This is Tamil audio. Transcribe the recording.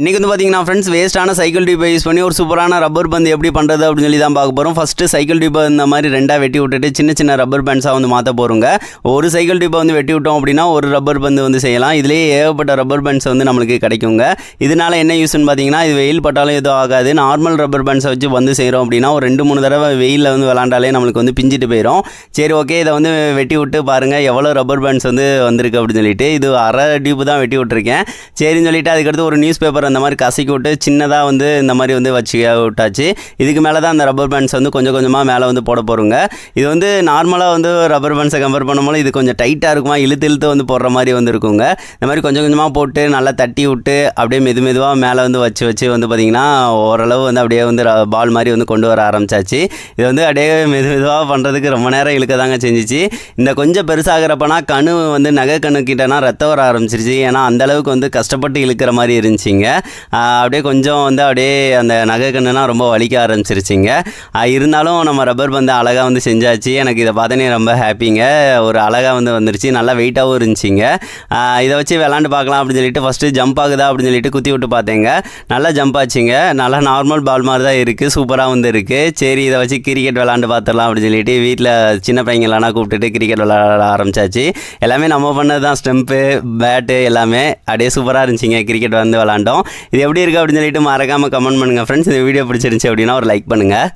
இன்றைக்கி வந்து பார்த்தீங்கன்னா ஃப்ரெண்ட்ஸ் வேஸ்ட்டான சைக்கிள் டியூப்பை யூஸ் பண்ணி ஒரு சூப்பரான ரப்பர் பந்து எப்படி பண்ணுறது அப்படின்னு சொல்லி தான் பார்க்க போகிறோம் ஃபஸ்ட்டு சைக்கிள் டியூப்பை இந்த மாதிரி ரெண்டாக வெட்டி விட்டுட்டு சின்ன சின்ன ரப்பர் பேண்ட்ஸாக வந்து மாற்ற போகிறோங்க ஒரு சைக்கிள் டியூப்பை வந்து வெட்டி விட்டோம் அப்படின்னா ஒரு ரப்பர் பந்து வந்து செய்யலாம். இதுலேயே ஏகப்பட்ட ரப்பர் பேண்ட்ஸ் வந்து நம்மளுக்கு கிடைக்குங்க. இதனால் என்ன யூஸ்னு பார்த்தீங்கன்னா இது வெயில் பட்டாலும் எதுவும் ஆகாது. நார்மல் ரப்பர் பேண்ட்ஸை வச்சு வந்து செய்கிறோம் அப்படின்னா ஒரு ரெண்டு மூணு தடவை வெயிலில் வந்து விளாண்டாலே நம்மளுக்கு வந்து பிஞ்சிட்டு போயிடும் சரி ஓகே இதை வந்து வெட்டி விட்டு பாருங்கள் எவ்வளோ ரப்பர் பேண்ட்ஸ் வந்து வந்திருக்கு அப்படின்னு சொல்லிட்டு இது அரை டியூப் தான் வெட்டி விட்டுருக்கேன். சரின்னு சொல்லிட்டு அதுக்கடுத்து ஒரு நியூஸ் பேப்பர் அந்த மாதிரி கசக்கி விட்டு சின்னதாக வந்து இந்த மாதிரி வந்து வச்சு விட்டாச்சு. இதுக்கு மேலே தான் அந்த ரப்பர் பேண்ட்ஸ் வந்து கொஞ்சம் கொஞ்சமாக மேலே வந்து போட போகிறோங்க இது வந்து நார்மலாக வந்து ரப்பர் பேண்ட்ஸை கம்பேர் பண்ணும்போது இது கொஞ்சம் டைட்டாக இருக்குமா? இழுத்து இழுத்து வந்து போடுற மாதிரி வந்து இருக்குங்க. இந்த மாதிரி கொஞ்சம் கொஞ்சமாக போட்டு நல்லா தட்டி விட்டு அப்படியே மெது மெதுவாக மேலே வந்து வச்சு வச்சு வந்து பார்த்திங்கன்னா ஓரளவு வந்து அப்படியே வந்து பால் மாதிரி வந்து கொண்டு வர ஆரம்பிச்சாச்சு. இது வந்து அப்படியே மெது மெதுவாக பண்ணுறதுக்கு ரொம்ப நேரம் இழுக்க தாங்க செஞ்சிச்சு. இந்த கொஞ்சம் பெருசாகிறப்பனா கணு வந்து நகை கணு கிட்டனா ரத்தம் வர ஆரம்பிச்சிருச்சு. ஏன்னா அந்த அளவுக்கு வந்து கஷ்டப்பட்டு இழுக்கிற மாதிரி இருந்துச்சிங்க. அப்படியே கொஞ்சம் வந்து அப்படியே அந்த நகை கண்ணுனா ரொம்ப வலிக்க ஆரம்பிச்சிருச்சிங்க. இருந்தாலும் நம்ம ரப்பர் பந்து அழகாக வந்து செஞ்சாச்சு. எனக்கு இதை பார்த்தனே ரொம்ப ஹாப்பிங்க ஒரு அழகாக வந்து வந்துருச்சு. நல்லா வெயிட்டாகவும் இருந்துச்சிங்க. இதை வச்சு விளாண்டு பார்க்கலாம் அப்படின்னு சொல்லிட்டு ஃபஸ்ட்டு ஜம்ப் ஆகுதா அப்படின்னு சொல்லிட்டு குத்தி விட்டு பார்த்தேங்க. நல்லா ஜம்ப் ஆச்சுங்க. நல்லா நார்மல் பால் மாதிரி தான் இருக்குது சூப்பராக வந்து இருக்குது சரி இதை வச்சு கிரிக்கெட் விளாண்டு பார்த்துடலாம் அப்படின்னு சொல்லிட்டு வீட்டில் சின்ன பையங்களெல்லாம் கூப்பிட்டுட்டு கிரிக்கெட் விளாட ஆரம்பிச்சாச்சு. எல்லாமே நம்ம பண்ணது தான். ஸ்டெம்ப்பு பேட்டு எல்லாமே அப்படியே சூப்பராக இருந்துச்சுங்க. கிரிக்கெட் வந்து விளாண்டோம். இது எப்படி இருக்குது அப்படின்னு சொல்லிட்டு மறக்காமல் கமெண்ட் பண்ணுங்கள் ஃப்ரெண்ட்ஸ் இந்த வீடியோ பிடிச்சிருந்துச்சி அப்படின்னா ஒரு லைக் பண்ணுங்கள்